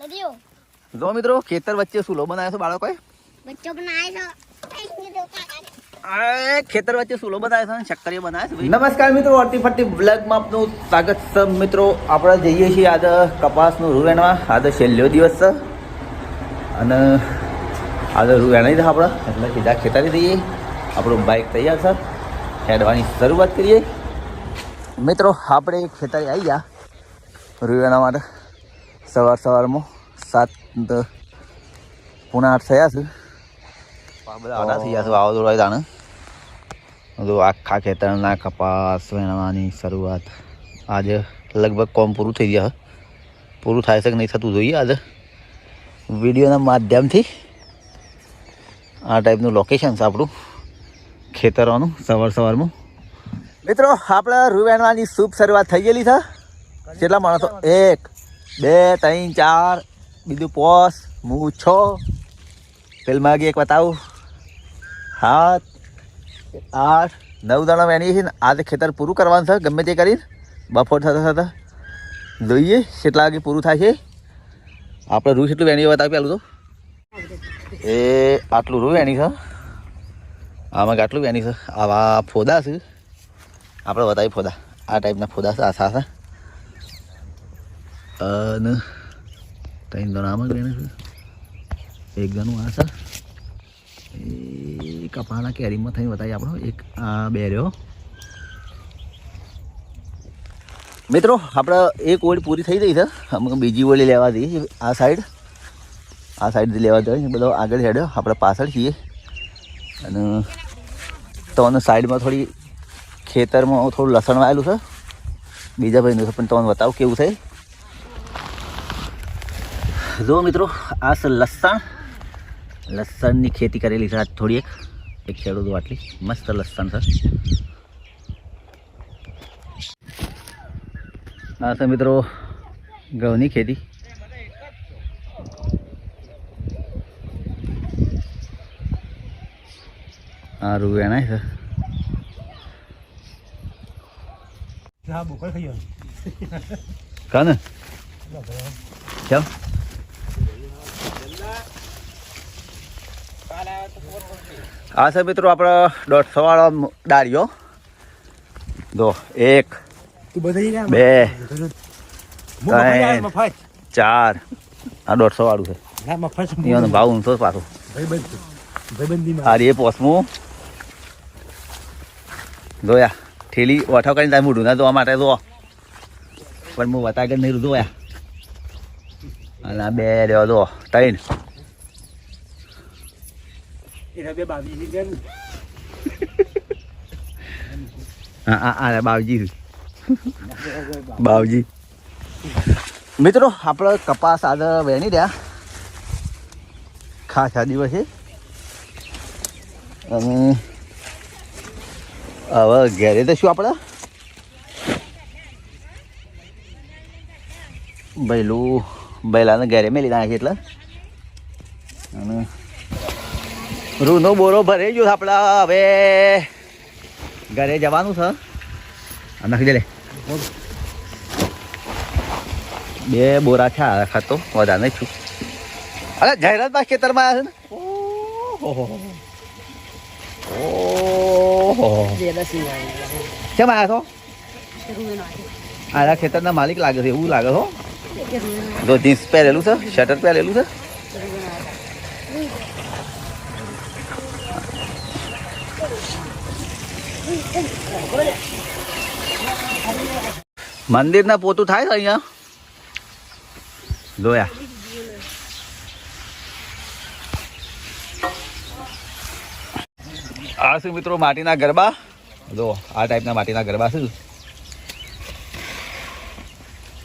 નદીઓ જો મિત્રો ખેતર વચ્ચે સુલો બનાવ્યો છે બાળકોએ? બચ્ચો બનાવ્યો છે. ખેતર વચ્ચે સુલો બનાવ્યો છે શક્કરીઓ બનાવે છે નમસ્કાર મિત્રો અડતી ફરતી બ્લોગમાં આપનું સ્વાગત છે મિત્રો. આપણે જઈએ છીએ આજે કપાસનું રૂ વેણવા. આજે છેલ્લો દિવસ છે. અને આજે રૂ વેણાઈ આપણે. એટલે સીધા ખેતરે જઈએ. આપણું બાઇક તૈયાર છે. હેડવાની શરૂઆત કરીએ. મિત્રો આપણે ખેતરે આવી ગયા રૂ વેણવા માટે. સવાર સવારમાં સાત પૂણા આઠ થયા છે. બધા થઈ ગયા છે વાવાઝોડા દાણે બધું આખા ખેતરના કપાસ, વેણવાની શરૂઆત. આજે લગભગ કોમ પૂરું થઈ ગયા. પૂરું થાય છે કે નહીં થતું જોઈએ આજે. વિડીયોના માધ્યમથી આ ટાઈપનું લોકેશન છે આપણું. ખેતરોનું સવાર સવારમાં. મિત્રો, આપણે રૂ વેણવાની શુભ શરૂઆત થઈ ગયેલી છે. કેટલા માણસો? એક. બે, ત્રણ, ચાર, બીજું પોસ, હું છ? પેલમાં એક બતાવું સાત આઠ, નવ દાણા વેણીએ છીએ ને, આજે ખેતર પૂરું કરવાનું છે, ગમે તે કરીને. બપોર થતા થતા. જોઈએ કેટલા વાગે પૂરું થાય છે. આપણે રૂ કેટલું વેણીએ બતાવી પેલું તો. એ આટલું રૂ વેણી છે. આમાં આટલું વેણી છે. આવા ફોદા છે. આપણે બતાવી ફોદા. આ ટાઈપના ફોદા છે, આ છે. અને ત્રણ આમાં વેણે છે એક જણું આ છે એ કપાના કેરીમાં થઈને બતાવી આપણો. એક આ બે રહ્યો મિત્રો, આપણે એક ઓળી પૂરી થઈ ગઈ છે. અમે બીજી ઓળી લેવા જઈએ આ સાઈડ આ સાઈડથી લેવા જઈએ બધો આગળ હેડ્યો. આપણે પાછળ છીએ. અને તમને સાઈડમાં થોડી ખેતરમાં થોડું લસણ વાયેલું છે. બીજા ભાઈનું છે, પણ તમને બતાવો કેવું છે. જો મિત્રો આ છે લસણ. લસણની ખેતી કરેલી છે આજ થોડી એક. એક ખેડૂતો આટલી મસ્ત લસણ છે. આ છે મિત્રો ઘઉંની ખેતી. આ રૂવેણા છે. હા બોકળ ખાઈ કાને કેમ આ છે મિત્રો આપણે દોઢસો વાળો ડાળીઓ દો એક બે ત્રણ. ચાર. આ દોઢસો વાળું છે. એનો ભાવ ઊંચો પાછો. આ રે પોસમું જોયા ઠેલી ઓઠો કરીને તમે મોઢું ના જોવા માટે જો. પણ હું બતા નહીં જોયા અને આ બે રહ્યો જો ત્રણ. એના બે બાવી ની આ આ બાવજી બાવજી મિત્રો આપણે કપાસ આજે વેણી રહ્યા ખાસા દિવસે અને હવે ઘેરે તો શું આપણે બૈલું બૈલાને ઘેરે મેલી નાખી એટલે અને રૂનો બોરો ભરાઈ ગયો આપણા. હવે ઘરે જવાનું છે. નાખી દે બે બોરા છે આ ખાતો, વધારે નહીં છું. અરે બા ખેતરમાં આવ્યા છે ને. કેમ આવ્યા છો? આરા ખેતરના માલિક લાગે છે, એવું લાગે છો જો પહેરેલું છે શટર પહેરેલું છે. મંદિરના પોતું થાય છે અહીંયા? જોયા. આ શું મિત્રો, માટીના ગરબા? જો, આ ટાઈપના માટીના ગરબા છે.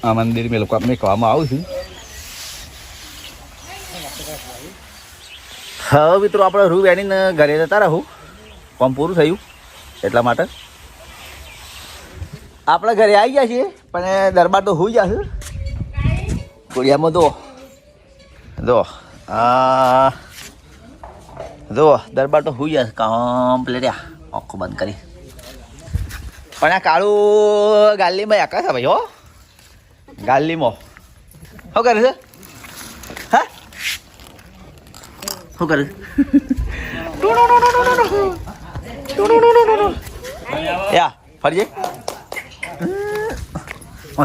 આ મંદિર મેં લોકો મેકવામાં આવું છું. હવે મિત્રો, આપણે રૂ વેણીને ઘરે જતા રહું. કોમ પૂરું થયું. એટલા માટે? આપણે ઘરે આવી ગયા છીએ પણ દરબાર તો હોઈ જશે કોડિયામાં તો જો આ જો દરબાર તો હોઈ જશે કમ્પ્લીટ આખું બંધ કરી. પણ આ કાળું ગાલીમાં એકા છે ભાઈ હો. ગાલીમાં. શું કરે છે? હા? શું કરે યા ફરજે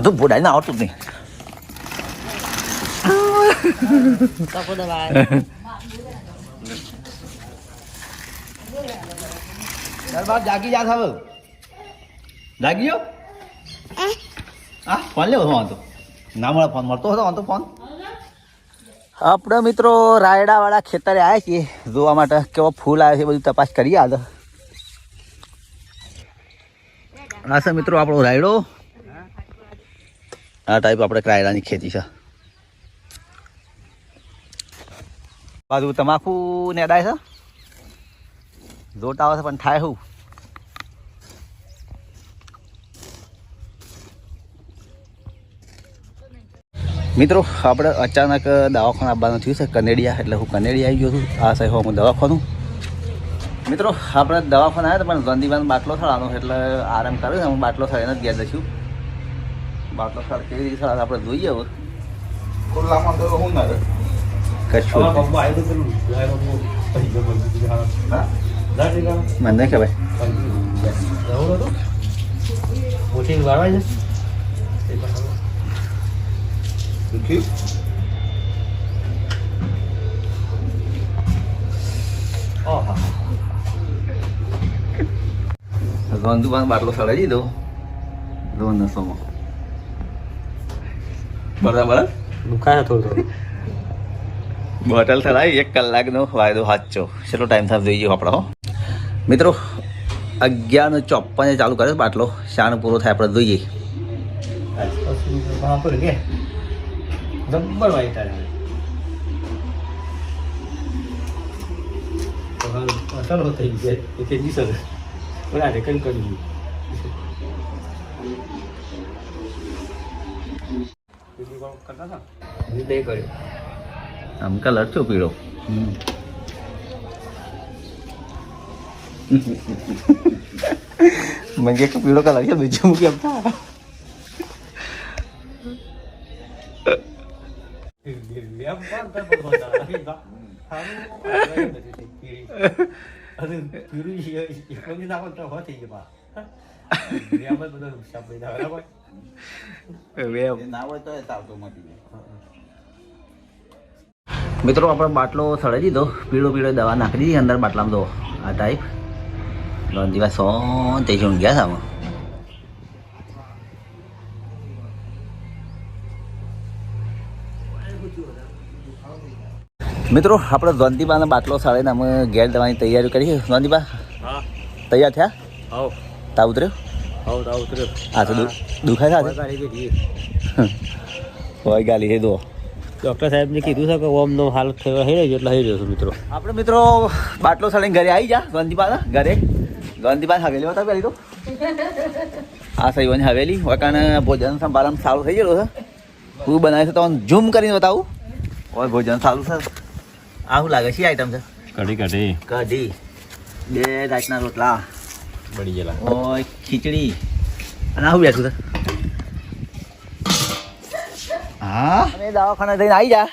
તું બોડાઈ ના આવતું જ નહીં. દરબાર જાગી જા હવે. જાગી ગયો હા ફોન લેવો હતો ના મળે ફોન મળતો હતો વાંધો ફોન. આપણે મિત્રો રાયડાવાળા ખેતરે આવ્યા છીએ જોવા માટે કેવો ફૂલ આવે છે બધું તપાસ કરીએ આજે આ છે મિત્રો આપણો રાયડો. આ ટાઈપ આપણે રાયડાની ખેતી છે. બાજુ તમાકુ નેડાય છે. જોટ આવે છે, પણ થાય હું મિત્રો, આપણે અચાનક દવાખાનું આવવાનું થયું છે, કનેડિયા, એટલે હું કનેડિયા આવી ગયો છું. આ સાહેબ, હું દવાખાનું મિત્રો આપણે દવાખાના આવ્યા હતા પણ ગંદીબાન બાટલો થવાનો એટલે આરામ કર્યો હું બાટલો થઈને જ ગયા જશું બાટલો થાળ કેવી રીતે થળે આપણે જોઈએ હવે. ખુલ્લામાં તો હું ના કશું. આમાં પપ્પા આવ્યું તો પેલું ગંદુબાન બાટલો સળાઈ દીધો દો નસોમાં બરાબર દુખાય થોડું થોડું બોટલ થાય એક કલાકનો વાયદો સાચો ચલો ટાઈમ થાય જોઈએ આપણે આપણો મિત્રો અગિયાર ને ચોપ્પને ચાલુ કર્યો બાટલો શાણ પૂરો થાય આપણે જોઈએ với lại cái kênh cần gì? നമുക്ക് കലർച്ച ഒപ്പിടോ mình cái video cả lấy cho mình chưa một kiếm ta Hãy subscribe cho kênh Ghiền Mì Gõ Để không bỏ lỡ những video hấp dẫn વાઈ તારે તો 나온다고 하지 ના હોય તો ચાલતો મટી મિત્રો આપણે બાટલો સળી દીધો પીળો પીળો દવા નાખી દીધી અંદર બાટલામાં તો આ ટાઈપ ત્રણ દિવસ સોન તે શું ગયા સામે મિત્રો આપણે ધોંતીબાનો બાટલો સાડીને અમે ઘેર દવાની તૈયારી કરી છે ધોંતીબા તૈયાર થયા? તા ઉતર્યો? હા તો દુ- દુખાય છે હોય ગાલી હે દો ડૉક્ટર સાહેબને કીધું છે કે ઓમનો હાલ થયો છે એટલે રહ્યો છું મિત્રો. આપણે મિત્રો બાટલો સાડીને ઘરે આવી જા ગંદીપા ઘરે. ગંદીપા હવેલી હતા પેલી તો. આ સહીવાની હવેલી વકાને ભોજન સંભાળમ સારું થઈ ગયેલું છે. હું બનાવે છે તો ઝૂમ કરીને બતાવું? હોય ભોજન સારું છે. આ શું લાગે છે આઈટમ છે? કઢી કઢી. કઢી. બે રાતના રોટલા. બળી ગયેલા. ઓય ખીચડી. અને આવું બેઠું છે. હા? અમે દવાખાના થઈને આવી જા.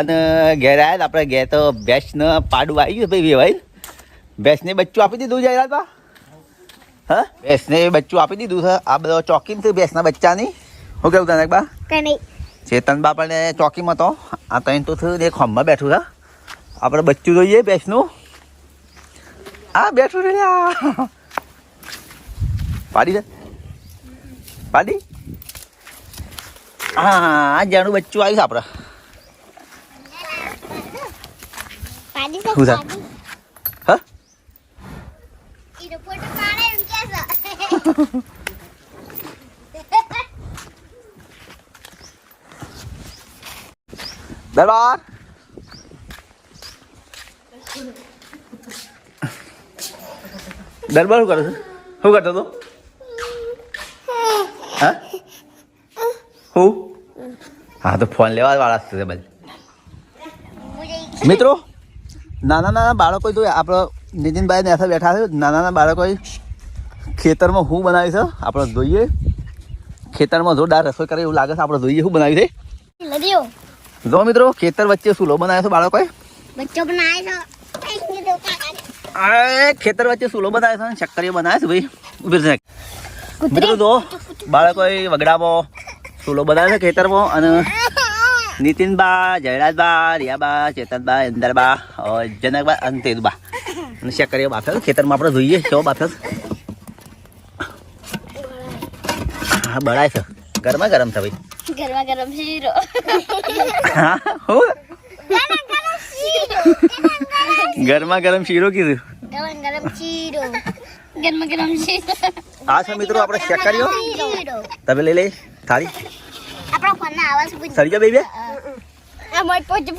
અને ઘેર આવ્યા આપણે ઘેર તો ભેંસને પાડું આવી ગયું ભાઈ ભાઈ ભેંસને બચ્ચું આપી દીધું જાય બા. હા? ભેંસને બચ્ચું આપી દીધું છે. આ બધો ચોકીમ થયું ભેંસના બચ્ચાની. શું કેવું તને બા? કઈ ચેતન બાપાને ચોકીમાં તો આ ત્રણ તો થયું એક ખંભા બેઠું છે. આપણે બચ્ચું જોઈએ ભેંસનું. આ બેઠું રે પાડી દે. પાડી. હા આ જાણું બચ્ચું આવ્યું આપણે. પાડી શું છે? હા ઈનો ફોટો પાડે એમ કે છે દરબાર શું કરે છે? શું કરતો હતો? હા? હું હા તો ફોન લેવા વાળા છે બધા. મિત્રો નાના નાના બાળકો તો આપણો નીતિનભાઈ ને બેઠા છે. નાના નાના બાળકો ખેતરમાં હું બનાવી છે આપણે જોઈએ. ખેતરમાં જોરદાર રસોઈ કરે એવું લાગે છે. આપણે જોઈએ શું બનાવી છે. જો મિત્રો ખેતર વચ્ચે સુલો બનાવ્યો છે બાળકોએ? બચ્ચો બનાવે છે. કઈ તો કાકા આ ખેતર વચ્ચે સુલો બનાવે છે શક્કરીઓ બનાવે છે ભાઈ. ઊભી છે મિત્રો જો બાળકોએ વગડામાં સુલો બનાવે છે ખેતરમાં અને નીતિનબા જયરાજબા રિયાબા ચેતનબા ઇન્દરબા જનકબા અને તેજબા. અને શક્કરીઓ બાફે ખેતરમાં આપણે જોઈએ કેવો બાફે હા બળાય છે. ગરમા ગરમ છે ભાઈ. ગરમા ગરમ શીરો. હા હો. ગરમ ગરમ શીરો કીધું. ગરમ ગરમ શીરો. ગરમા ગરમ શીરો. આ છે મિત્રો આપણે ચેક કર્યો તમે લઈ લઈ થાળી. આપણા ફોનના આવાજ સરી જાઓ બેબી આ મોટ પોચ